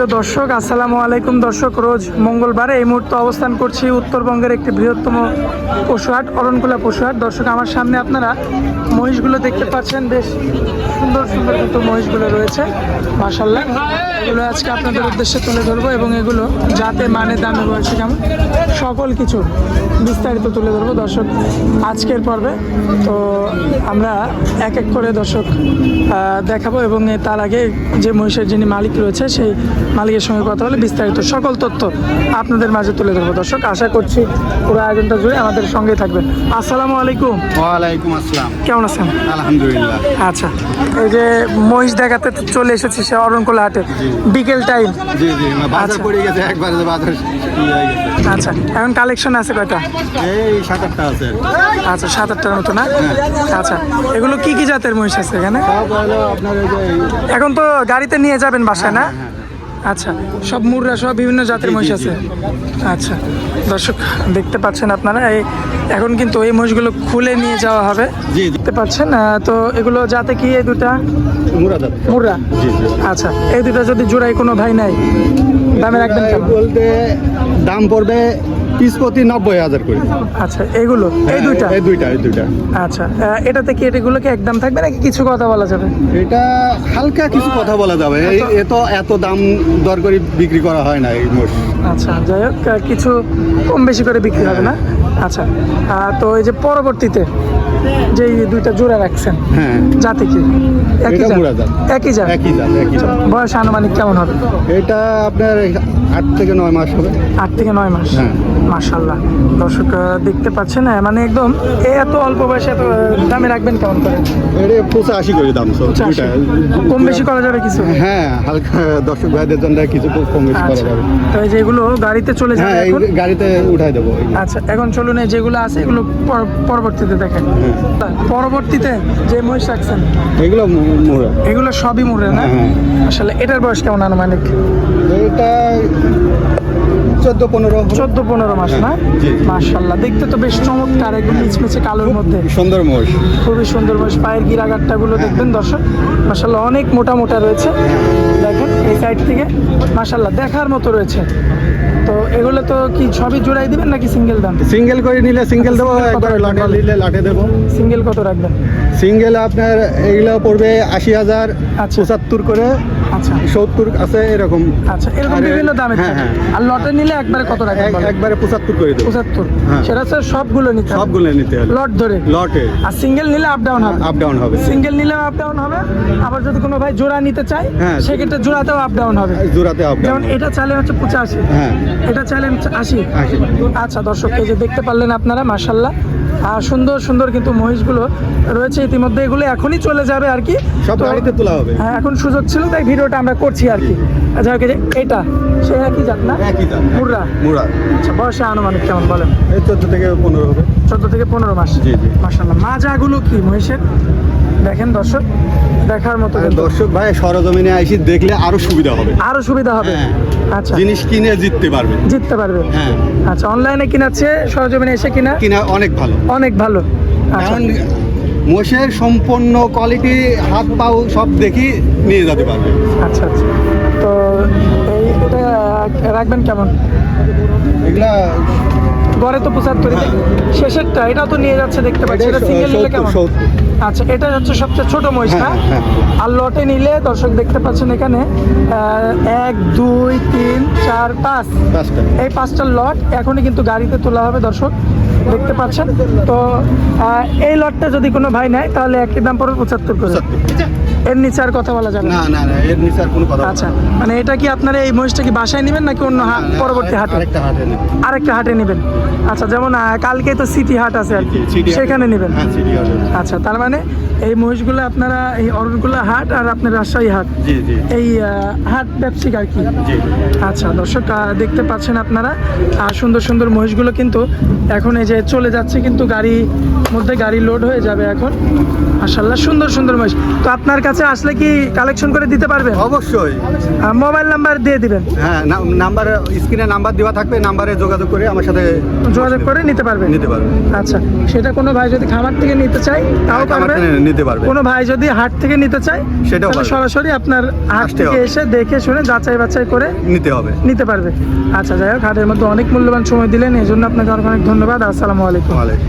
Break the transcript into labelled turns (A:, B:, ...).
A: সুপ্রিয় দর্শক, আসসালামু আলাইকুম দর্শক। রোজ মঙ্গলবার এই মুহূর্তে অবস্থান করছি উত্তরবঙ্গের একটি বৃহত্তম পশুহাট, অরণকুলা পশুহাট। দর্শক, আমার সামনে আপনারা মহিষগুলো দেখতে পাচ্ছেন। বেশ সুন্দর সুন্দর কিন্তু মহিষগুলো রয়েছে। মাসাল্লাহ এগুলো আজকে আপনাদের উদ্দেশ্যে তুলে ধরবো এবং এগুলো যাতে মানে দামে রয়েছে কেমন, সকল কিছু বিস্তারিত তুলে ধরবো দর্শক আজকের পর্বে। তো আমরা এক এক করে দর্শক দেখাবো এবং তার আগে যে মহিষের যিনি মালিক রয়েছে, সেই মালিকের সঙ্গে কথা বলে বিস্তারিত সকল তথ্য আপনাদের মাঝে তুলে ধরবো। দর্শক আশা করছি পুরো আয়োজনটা জুড়ে আমাদের সঙ্গে থাকবেন। আসসালামু আলাইকুম।
B: ওয়ালাইকুম আসসালাম।
A: কেমন আছেন?
B: আলহামদুলিল্লাহ।
A: আচ্ছা এই যে মহিষ দেখাতে তো চলে এসেছি সে অরণকোলা হাটে বিকেল টাইম
B: জি জি বাজার
A: আচ্ছা।
B: পড়ে গেছে একবারে বাজার ই হয়ে গেছে।
A: আচ্ছা এখন কালেকশন আছে কয়টা?
B: এই সাত আটটা আছে।
A: আচ্ছা সাত আটটার মতো না? আচ্ছা এগুলো কি কি জাতের মহিষ আছে এখানে?
B: আপনার
A: এখন তো গাড়িতে নিয়ে যাবেন বাসায় না? আচ্ছা সব মুররা সব বিভিন্ন জাতের মহিষ আছে? আচ্ছা দর্শক দেখতে পাচ্ছেন আপনারা এই এখন কিন্তু এই মহিষগুলো খুলে নিয়ে যাওয়া হবে। দেখতে পাচ্ছেন তো এগুলো যাতে কি এই দুটা? মুররা আচ্ছা এই দুটা যদি জোড়ায় কোনো ভাই নাই দামে রাখবেন
B: বলতে দাম পড়বে পিস প্রতি নব্বই হাজার করে।
A: আচ্ছা এগুলো? এই দুইটা?
B: এই দুইটা এই দুইটা।
A: আচ্ছা এটাতে কি এগুলো কি একদম থাকবে নাকি কিছু কথা বলা যাবে?
B: এটা হালকা কিছু কথা বলা যাবে। এ তো এত দাম দর করে বিক্রি করা হয় না এই মোষ
A: আচ্ছা যাই হোক কিছু কম বেশি করে বিক্রি হবে না? আচ্ছা আহ, তো এই যে পরবর্তীতে যে দুইটা জোড়া রাখছেন
B: হ্যাঁ।
A: জাতি কি? একই জাত?
B: মুরা জাত।
A: একই জাত?
B: একই একই দাম
A: বয়স আনুমানিক কেমন হবে?
B: এটা আপনার আট থেকে নয় মাস হবে।
A: আট থেকে নয় মাস।
B: হ্যাঁ।
A: মাশাল্লাহ দর্শক দেখতে পাচ্ছেন আহ, মানে একদম এত অল্প বয়সে এত দামে রাখবেন কেমন করে?
B: এটা পঁচাশি করে দাম
A: কম বেশি করা যাবে কিছু?
B: হ্যাঁ হালকা দর্শক ভাইদের জন্য কিছু কম বেশি করা
A: আচ্ছা।
B: যাবে।
A: তো এই যেগুলো গাড়িতে চলে যাবে
B: হ্যাঁ গাড়িতে উঠাই দেবো।
A: আচ্ছা এখন চলুন এই যেগুলো আছে এগুলো পরবর্তীতে দেখেন।
B: হ্যাঁ।
A: পরবর্তীতে যে মহিষ রাখছেন
B: এগুলো মোড়া
A: এগুলো সবই মুড়ে না?
B: হ্যাঁ, হ্যাঁ।
A: আসলে এটার বয়স কেমন আনুমানিক?
B: এটা চোদ্দ পনেরো
A: চোদ্দ পনেরো মাস না?
B: হ্যাঁ,
A: মাশাল্লাহ। দেখতে তো বেশ চমৎকার একদম মিচমিচে কালোর মধ্যে।
B: সুন্দর মোষ।
A: খুবই সুন্দর মহিষ পায়ের গিরাগাট্টা গুলো দেখবেন দর্শক। মাশাল্লাহ অনেক মোটা মোটা রয়েছে। দেখেন এই সাইড থেকে। মাশাল্লাহ দেখার মতো রয়েছে। তো এগুলো তো কি সবই জোড়াই দিবেন নাকি সিঙ্গেল দাম?
B: সিঙ্গেল করে নিলে সিঙ্গেল দেবো একবার লাটে নিলে লাটে দেবো।
A: সিঙ্গেল কত রাখবেন?
B: সিঙ্গেল আপনার এইগুলো পড়বে আশি হাজার
A: আচ্ছা।
B: পঁচাত্তর করে।
A: আচ্ছা।
B: সত্তর আছে এরকম।
A: আচ্ছা এরকম বিভিন্ন দামের
B: হ্যাঁ, হ্যাঁ।
A: আর লটে নিলে একবারে কত বলেন?
B: একবারে পঁচাত্তর করে দেবো।
A: পঁচাত্তর।
B: হ্যাঁ।
A: সেটা হচ্ছে সবগুলো নিতে
B: সবগুলো নিতে হবে।
A: লট ধরে।
B: লটে।
A: আর সিঙ্গেল নিলে আপ ডাউন হবে।
B: আপ ডাউন হবে।
A: সিঙ্গেল নিলে আপ ডাউন হবে। আবার যদি কোনো ভাই জোড়া নিতে চায়। সেক্ষেত্রে জোড়াতেও আপ ডাউন হবে।
B: জোড়াতে আপ ডাউন
A: এটা চাইলে হচ্ছে পঁচাশি।
B: হ্যাঁ।
A: এটা চাইলে আশি। আচ্ছা দর্শক এই যে দেখতে পারলেন আপনারা মার্শাল্লাহ সুন্দর সুন্দর কিন্তু মহিষগুলো রয়েছে ইতিমধ্যে। এগুলো এখনই চলে যাবে আর কি।
B: সব গাড়িতে তোলা হবে।
A: হ্যাঁ এখন সুযোগ ছিল তাই ভিডিওটা আমরা করছি আর কি। আচ্ছা ওকে এটা সে একই জাত না?
B: একই দাম
A: মুরা
B: মুরা
A: আচ্ছা বয়সে আনুমানিক কেমন বলেন?
B: এই চোদ্দ থেকে পনেরো হবে।
A: চোদ্দ থেকে পনেরো মাস।
B: জি, জি।
A: মাসাল্লাহ মাজাগুলো কি মহিষের? দেখেন দর্শক। দেখার মতো
B: দর্শক ভাই সরজমিনে আইসি দেখলে আরও সুবিধা হবে।
A: আরও সুবিধা হবে?
B: হ্যাঁ।
A: আচ্ছা।
B: জিনিস কিনে জিততে পারবে।
A: জিততে পারবে?
B: হ্যাঁ।
A: আচ্ছা অনলাইনে কিনাচ্ছে সরজমিনে এসে কিনা?
B: কিনা অনেক ভালো।
A: অনেক ভালো। আচ্ছা।
B: কারণ মোষের সম্পূর্ণ কোয়ালিটি হাত পাও সব দেখি নিয়ে যেতে পারবে।
A: আচ্ছা আচ্ছা। তো এই এটা রাখবেন কেমন?
B: এগুলা
A: গড়ে তো পঁচাত্তর
B: হ্যাঁ।
A: শেষেরটা এটাও তো নিয়ে যাচ্ছে দেখতে পাচ্ছি।
B: এটা
A: এটা সিঙ্গেল নিলে কেমন? আচ্ছা এটা হচ্ছে সবচেয়ে ছোট মহিষ না
B: হ্যাঁ, হ্যাঁ।
A: আর লটে নিলে দর্শক দেখতে পাচ্ছেন এখানে এক দুই তিন চার পাঁচ। এই পাঁচটা লট এখনই কিন্তু গাড়িতে তোলা হবে দর্শক দেখতে পাচ্ছেন। তো এই লটটা যদি কোনো ভাই নেয় তাহলে একই দাম পড়বে পঁচাত্তর করে। এর নিচে আর কথা বলা যাবে না?
B: না এর নিচে আর কোনো কথা
A: আচ্ছা মানে এটা কি আপনারা এই মহিষটা কি বাসায় নেবেন নাকি অন্য পরবর্তী হাটে?
B: আরেকটা হাটে নেবে
A: আরেকটা হাটে নেবেন। আচ্ছা যেমন কালকে তো সিটি হাট আছে আর কি। সেখানে নেবেন?
B: হ্যাঁ
A: আচ্ছা তার মানে এই মহিষগুলো আপনারা এই অরণকুলা হাট আর আপনার রাজশাহী হাট। এই হাট ব্যবসায়িক আর কি? আচ্ছা দর্শক দেখতে পাচ্ছেন আপনারা আর সুন্দর সুন্দর মহিষগুলো কিন্তু এখন এই যে চলে যাচ্ছে কিন্তু গাড়ি মধ্যে গাড়ি লোড হয়ে যাবে এখন। মাশাল্লাহ সুন্দর সুন্দর মহিষ। তো আপনার কাছে আসলে কি কালেকশন করে দিতে পারবেন?
B: অবশ্যই।
A: মোবাইল নাম্বার দিয়ে দিবেন।
B: হ্যাঁ নাম্বার স্ক্রিনে নাম্বার দেওয়া থাকবে নাম্বারে যোগাযোগ করে আমার সাথে
A: যোগাযোগ করে নিতে পারবেন?
B: নিতে পারবে
A: আচ্ছা সেটা কোনো ভাই যদি খামার থেকে নিতে চায় তাও
B: আমার
A: পারবে
B: নিতে পারবে।
A: কোনো ভাই যদি হাট থেকে নিতে চায়
B: পারবে।
A: সরাসরি আপনার হাট থেকে এসে দেখে শুনে যাচাই বাছাই করে
B: নিতে হবে।
A: নিতে পারবে। আচ্ছা যাই হোক হাটের মধ্যে অনেক মূল্যবান সময় দিলেন এই জন্য আপনাকে অনেক অনেক ধন্যবাদ। আসসালামু আলাইকুম।
B: ওয়ালাইকুম